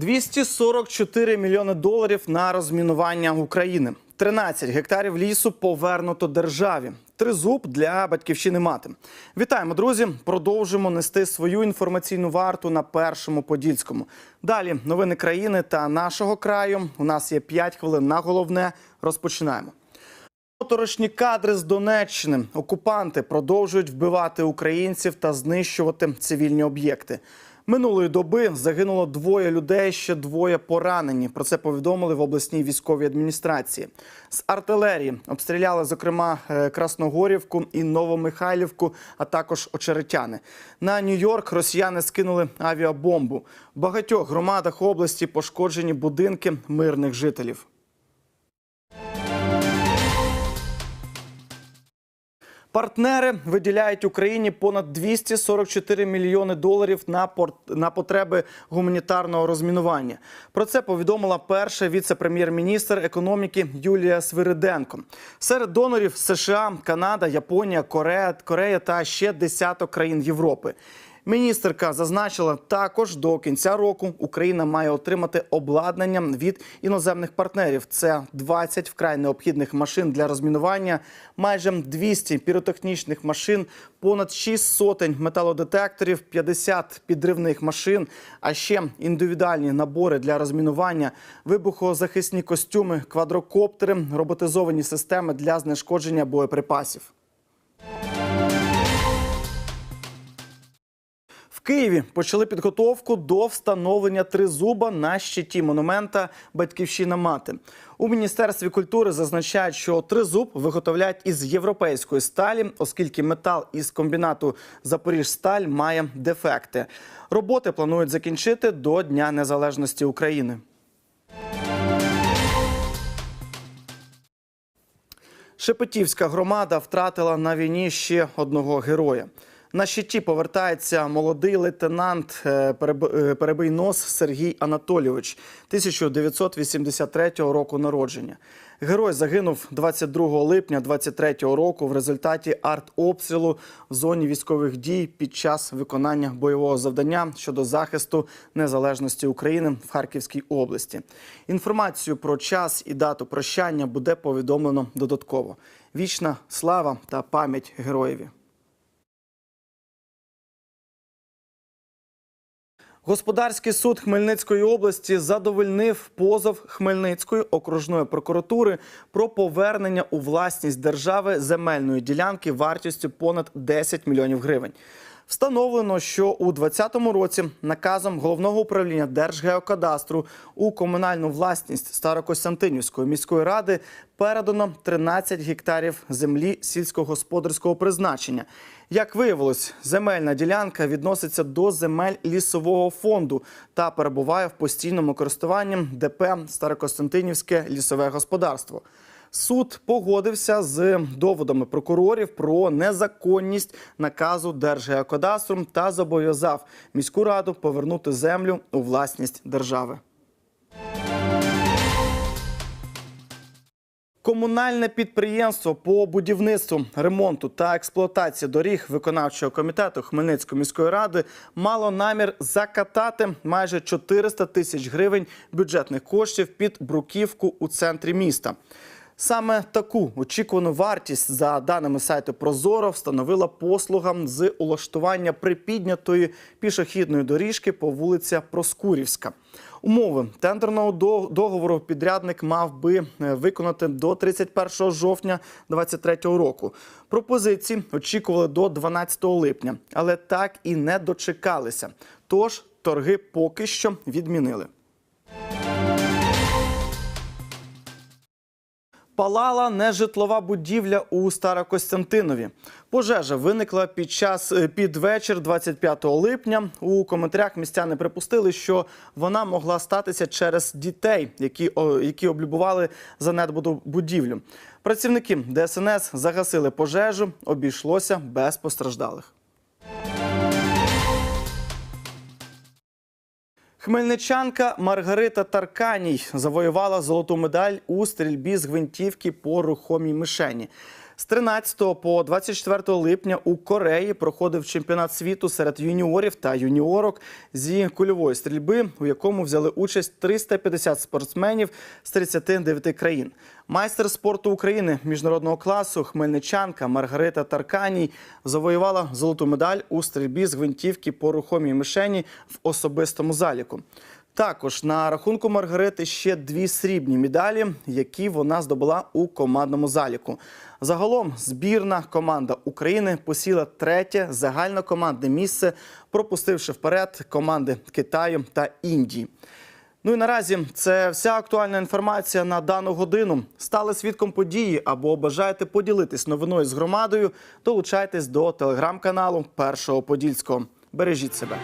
244 мільйони доларів на розмінування України. 13 гектарів лісу повернуто державі. Тризуб для батьківщини мати. Вітаємо, друзі! Продовжимо нести свою інформаційну варту на першому подільському. Далі новини країни та нашого краю. У нас є 5 хвилин на головне. Розпочинаємо. Моторошні кадри з Донеччини. Окупанти продовжують вбивати українців та знищувати цивільні об'єкти. Минулої доби загинуло двоє людей, ще двоє поранені. Про це повідомили в обласній військовій адміністрації. З артилерії обстріляли, зокрема, е, Красногорівку і Новомихайлівку, а також Очеретяни. На Нью-Йорк росіяни скинули авіабомбу. В багатьох громадах області пошкоджені будинки мирних жителів. Партнери виділяють Україні понад 244 мільйони доларів на порт на потреби гуманітарного розмінування. Про це повідомила перша віце-прем'єр-міністр економіки Юлія Свириденко. Серед донорів США, Канада, Японія, Корея, Корея та ще десяток країн Європи. Міністерка зазначила, також до кінця року Україна має отримати обладнання від іноземних партнерів. Це 20 вкрай необхідних машин для розмінування, майже 200 піротехнічних машин, понад 6 сотень металодетекторів, 50 підривних машин, а ще індивідуальні набори для розмінування, вибухозахисні костюми, квадрокоптери, роботизовані системи для знешкодження боєприпасів. Києві почали підготовку до встановлення тризуба на щиті монумента Батьківщина мати. У міністерстві культури зазначають, що тризуб виготовляють із європейської сталі, оскільки метал із комбінату Запоріжсталь має дефекти. Роботи планують закінчити до Дня Незалежності України. Шепетівська громада втратила на війні ще одного героя. На щиті повертається молодий лейтенант е, е, перебий нос Сергій Анатолійович 1983 року народження. Герой загинув 22 липня 23 року в результаті артобстрілу в зоні військових дій під час виконання бойового завдання щодо захисту незалежності України в Харківській області. Інформацію про час і дату прощання буде повідомлено додатково. Вічна слава та пам'ять героєві. Господарський суд Хмельницької області задовольнив позов Хмельницької окружної прокуратури про повернення у власність держави земельної ділянки вартістю понад 10 мільйонів гривень. Встановлено, що у 2020 році наказом головного управління Держгеокадастру у комунальну власність Старокостянтинівської міської ради передано 13 гектарів землі сільськогосподарського призначення. Як виявилось, земельна ділянка відноситься до земель лісового фонду та перебуває в постійному користуванні ДП Старокостянтинівське лісове господарство. Суд погодився з доводами прокурорів про незаконність наказу Держгеокадастру та зобов'язав міську раду повернути землю у власність держави. Комунальне підприємство по будівництву, ремонту та експлуатації доріг виконавчого комітету Хмельницької міської ради мало намір закатати майже 400 тисяч гривень бюджетних коштів під бруківку у центрі міста. Саме таку очікувану вартість за даними сайту Прозоро встановила послугам з улаштування припіднятої пішохідної доріжки по вулиці Проскурівська. Умови тендерного договору підрядник мав би е, виконати до 31 жовтня 2023 року. Пропозиції очікували до 12 липня, але так і не дочекалися. Тож торги поки що відмінили. Палала нежитлова будівля у Старокостянтинові. Пожежа виникла під час е, під вечір 25 липня. У коментарях містяни припустили, що вона могла статися через дітей, які, які облюбували занедбану будівлю. Працівники ДСНС загасили пожежу, обійшлося без постраждалих. Хмельничанка Маргарита Тарканій завоювала золоту медаль у стрільбі з гвинтівки по рухомій мишені. З 13 по 24 липня у Кореї проходив чемпіонат світу серед юніорів та юніорок зі кульової стрільби, у якому взяли участь 350 спортсменів з 39 країн. Майстер спорту України міжнародного класу хмельничанка Маргарита Тарканій завоювала золоту медаль у стрільбі з гвинтівки по рухомій мишені в особистому заліку. Також на рахунку Маргарити ще дві срібні медалі, які вона здобула у командному заліку. Загалом збірна команда України посіла третє загальнокомандне місце, пропустивши вперед команди Китаю та Індії. Ну і наразі це вся актуальна інформація на дану годину. Стали свідком події або бажаєте поділитись новиною з громадою. Долучайтесь до телеграм-каналу Першого Подільського. Бережіть себе.